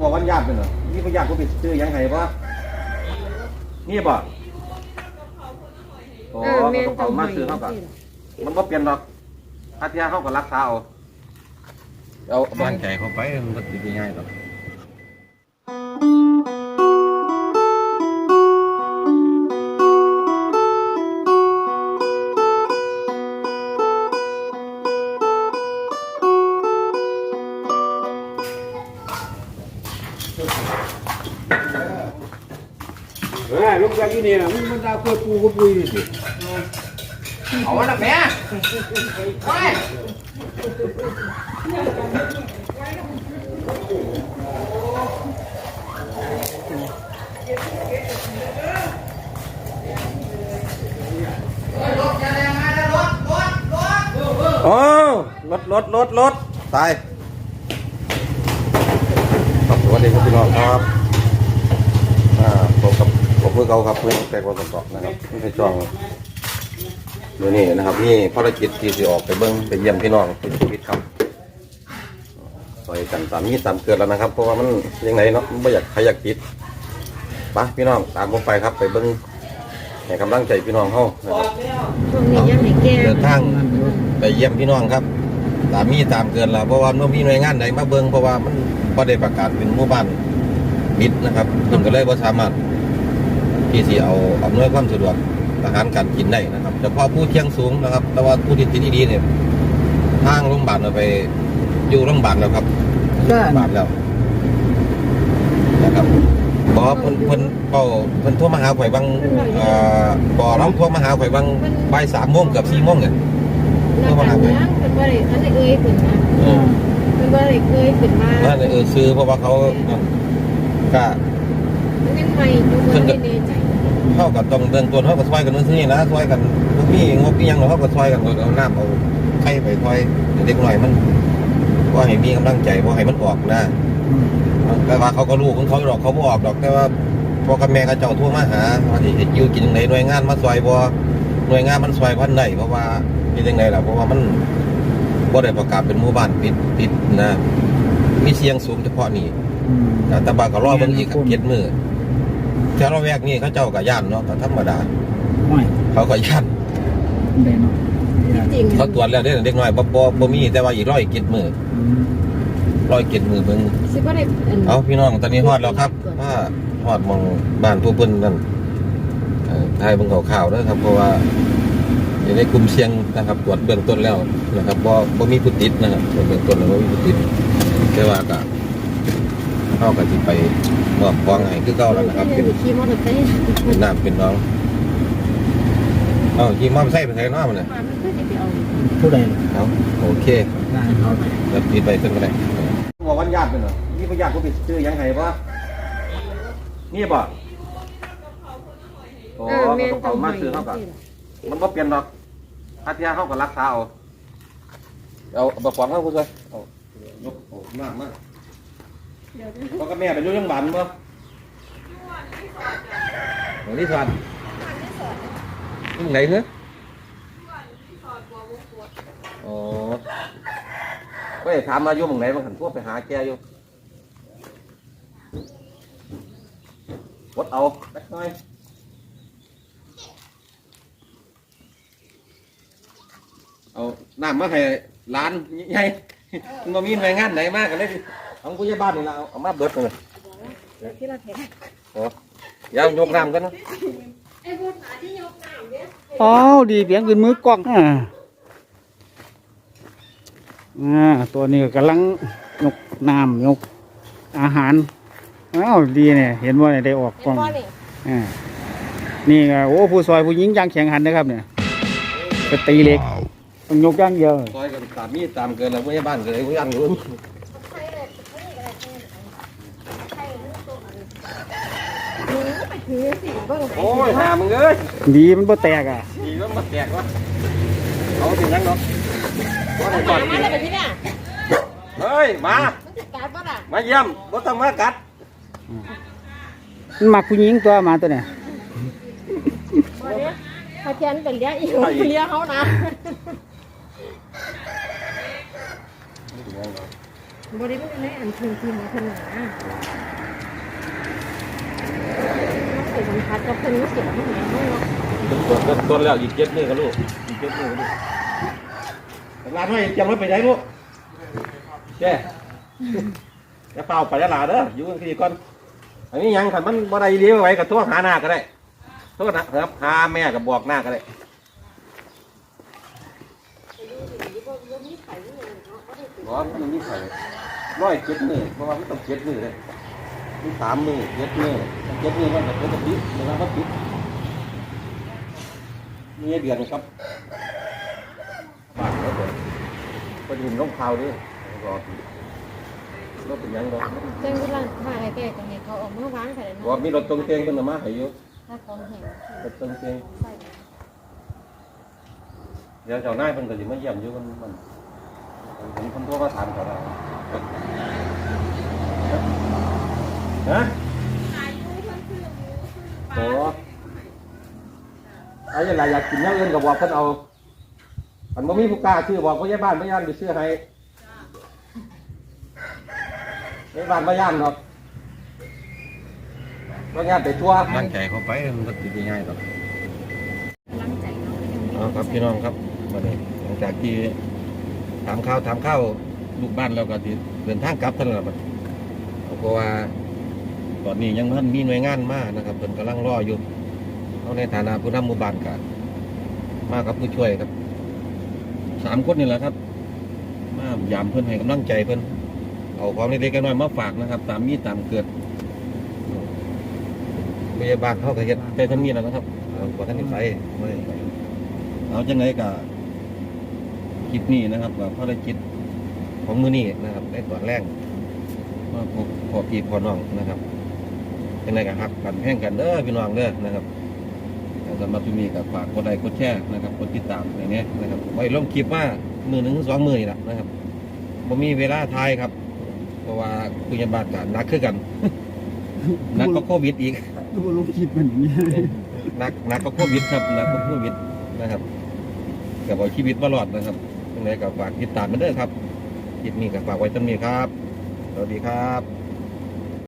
บอกวันญาติเป็นเหรอนี่พญาติกูไปซื้อยังไงปะนี่บ่โอ้เออแม่นเขาต้องมาให้ซื้อเขาก่อนสิมันก็เปลี่ยนดอกถ้าเทียเขาก็รักษาเอาเอาบ้านใจเขาไปมันก็ดีง่ายหรอก เออลูกชายอยู่นี่นะมึงมันดาวเพื่อปูก็ปุยนี่สิเอาละแม่ไปโอ้รถรถรถรถตายครับสวัส ดีครับพี่น้องครับอ่าผมกับผมเพื่อเขาครับเพื่อนแต่คนสอบนะครับไม่ใช่ช่องเดี๋ยวนี้นะครับนี่ภารกิจที่จะออกไปเบิ้งไปเยี่ยมพี่น้องเป็นชีวิตครับซอยกันตามนี้ตามเกิดแล้วนะครับ เพราะว่ามันยังไงเนาะมันไม่อยากใครอยากติดไปะพี่น้องตามผมไปครับไปเบิ้งให้กำลังใจพี่น้องเขานะครับช่วงนี้ยังให้แก่เดินทางไปเยี่ยมพี่น้องครับ ตามมีตามเกินแล้วเพราะว่าเมื่อมีหน่วยงานใดมาเบิ้งเพราะว่ามันพอได้ประกาศเป็นหมู่บ้านมิดนะครับเพิ่นก็เลยว่าสามารถที่สิเอาอำนวยความสะดวกอาหารการกินได้นะครับเฉพาะผู้เที่ยงสูงนะครับ แต่ว่าผู้ที่ติดดีๆเนี่ยทางโรงพยาบาลเอาไปอยู่โรงพยาบาลแล้วครับโรงพยาบาลแล้วนะครับบอเพิ่นเพิ่นเป้าเพิ่นโทรมาหาข่อยบางเอ่อบ่เราโทรมาหาข่อยบางบ่ายสามโมงเกือบสี่โมงเนี่ย นักการเมืองเป็นบ่ได้อันนี้เอ่ยขึ้นมาเป็นบ่ได้เอ่ยขึ้นมานั่นเออซื้อเพราะว่าเขาก็มันยังใหม่อยู่บ่แน่ใจเข้ากับต้องเบื้องต้นเขาก็ช่วยกันซื้อนี่นะช่วยกันบ่มีงบมีหยังหรอกเขาก็ช่วยกันเอาน้ำเอาไข่ไปช่วยเด็กหน่อยมันว่าให้มีกำลังใจว่าให้มันออกนะแต่ว่าเขาก็รู้ของเขาหรอกเขาบ่ออกดอกแต่ว่าพ่อกับแม่เขาเจ้าทั่วมาหาว่าสิอยู่กินไหนหน่วยงานมาช่วยบ่ หน่วยงานมันช่วยพันได้เพราะว่าเป็นยังไงล่ะเพราะว่ามันบ่ได้ประกาศเป็นหมู่บ้านปิดปิดนะมีเสียงสูงเฉพาะนี่แต่บาก็รอเบิ่งอีกเก็ดมือแถวระแวกนี้เขาเจ้าก็ย่านเนาะก็ธรรมดาไม่เขาก็ย่านได้เนาะจริงเขาตรวจแล้วเด้เด็กน้อยบ่บ่บ่มีแต่ว่าอีกร้อยเก็ดมือร้อยเก็ดมือเบิ่งสิบ่ได้เอาพี่น้องตอนนี้ฮอดแล้วครับว่าฮอดหมองบ้านผู้เพิ่นนั่นเอ่อ ทายเบิ่งข่าวๆเด้อครับ เพราะว่าอยู่ในกลุ่มเสี่ยงนะครับตรวจเบื้องต้นแล้วนะครับบ่บ่มีผู้ติดนะครับตรวจเบื้องต้นแล้วบ่มีผู้ติดแต่ว่าก็เฮาก็สิไปมอบของให้คือเก่าแล้วนะครับเป็นขี่มอเตอร์ไซค์เป็นน้ำเป็นน้องเอาขี่มอมไซค์ไปใส่น้ำมันเลยมันก็สิไปเอาผู้ใดเอาโอเคงานเขาแล้วปีนไปขึ้นก็ได้บอกวันญาติเป็นเหรอนี่พญาติกูไปซื้อยังไงปะนี่บ่โอ้เออแม่นเขาต้องมาให้ซื้อเขาก่อนมันก็เปลี่ยนดอกถ้าเทียเขาก็รักษาเอาเอาบะขวางเขาคุณเลยเอายกโอ้มากมากพ่อกับแม่ไปอยู่ยังบ้านปะหลังที่สอนที่ไหนเนอะอ๋อก็ถามมาอยู่หมองไหนบางหันพวกไปหาแกอยู่วดเอาแป๊กหน่อยเอาน้ำมาให้ร้านใหญ่มันบ่มีหน่วยงานไหนมากกันเลยเอาผู้ใหญ่บ้านนี่ละเอาเอามาเบิดเลยที่เราแท้โอ้ยาวยกน้ำกันนะไอ้พวกหาที่ยกน้ำเนี่ยอ๋อดีเปลี่ยนเป็นมือกล้องอ่าอ่าตัวนี้ก็กำลังยกน้ำยกอาหารอ้าวดีเนี่ยเห็นว่าเนี่ยได้ออกกล้องพ่อนี่อ่านี่ก็โอ้ผู้ซอยผู้หญิงย่างแข็งหันนะครับเนี่ยไปตีเหล็ก ต้องยกย่างเดียวซอยกันตามมีตามเกินแล้วผู้ใหญ่บ้านก็เลยผู้ใหญ่อยู่ถือสิเบิ่งโอ้ยหามึงเอ้ยดีมันบ่แตกอะดีแล้วมาแตกวะเอาถึงยังเนาะว่าไหนหก่อมานมาแล้วไปที่เนี่ยเฮ้ยมามันสิกัดบ่ล่ะมาเยี่ยมบ่ต้องมากัดมันมักผู้หญิงตัวหมาตัวเนี่ยบ่เด้ถ้าแทนเป็นเลี้ยอีกเลี้ยเฮานะ บริเวณในอันทึงทีมขนาดนะต้องไปสัมผัสกับคนรู้สึกที่ไหนบ้างเนาะต้นต้นต้นแล้วอีกเจ็ดมือกับลูกอีกเจ็ดมือกับลูกแต่งานไม่จำไว้ไปไหนลูกเจ้จะเป่าไปยะลาเด้ออยู่กันกี่ก่อน อันนี้ยังขันมันบ่ได้เลี้ยวไว้กับโทษหาหน้าก็ได้โทษนะครับหาแม่กับบอกหน้าก็ได้ ร้อนมันมีไข่ร้อยเจ็ดมือเพราะว่ามันต้องเจ็ดมือเลยมีสามมือเจ็ดมือเจ็ดมือมันแบบเป็นปิดเวลามันปิดมีเดือนครับบาทแล้วก็ก็ดื่มน้องพาวด้วยรอรถเป็นยังรอแจ้งเวลาถ่ายแต่กันให้เขาออกมาวางแต่ละรอเนาะมีรถตรงเตียงเป็นมาให้อยู่ถ้าของแห้งรถตรงเตียงใส่ เดี๋ยวเจ้านายเพิ่นก็สิมาเยี่ยมอยู่มันมันผมคนโทรมาถามเขาแล้วฮะโอ้ไอ้ยังไงอยากกินอย่างอื่นก็บอกเพิ่นเอาอันบ่มีผู้กล้าชื่อบอกพ่อใหญ่บ้านพ่อย่านไปซื้อให้พ่อใหญ่บ้านพ่อย่านหรอกพ่อย่านไปทั่วตั้งใจเข้าไปมันก็สิง่ายครับกำลังใจ เนาะก็ยังมีเอาครับพี่น้องครับวันนี้หลังจากที่ถามข้าวถามข้าวลูกบ้านแล้วก็ที่เดินทางกลับท่านนละบัดเพราะว่าตอนนี้ยังท่านมีหน่วยงานมานะครับเพิ่นกำลังรออยู่เอาในฐานะผู้นำหมู่บ้านกันมากับผู้ช่วยครับสามคนนี่แหละครับ มายามเพิ่อนให้กำลังใจเพิ่นเอาของเล็กๆน้อยๆมาฝากนะครับ ตามมีตามเกิดพยาบาลเขาก็เฮ็ดได้ทั้งนี้แล้วนะครับเอาขอท่านนิสัยไม่ เอาจังไงกับคลิปนี้นะครับว่าภารกิจของมือนี้นะครับในตอนแรกว่าพบพอพี่พอน้องนะครับจังไงกับฮักกันแพ่งกันเด้อพี่น้องเด้อนะครับแล้วสำหรับที่มีกับฝากกดไลค์กดแชร์นะครับกดติดตามอย่างนี้นะครับไว้ลงคลิปว่ามือหนึ่งถึงสองมือนี่แหละนะครับผมมีเวลาทายครับ เพราะว่าคุยบาทกันนักขึ้นกันนักก็โควิดอีกดูลงคลิปมันนี้นักนักก็โควิดครับนักก็โควิด นะครับกับเอาชีวิตมารอดนะครับยังไงกับฝากติดตามมาเด้อครับคลิปนี้กับฝากไว้ต้นนี้ครับ สวัสดีครับ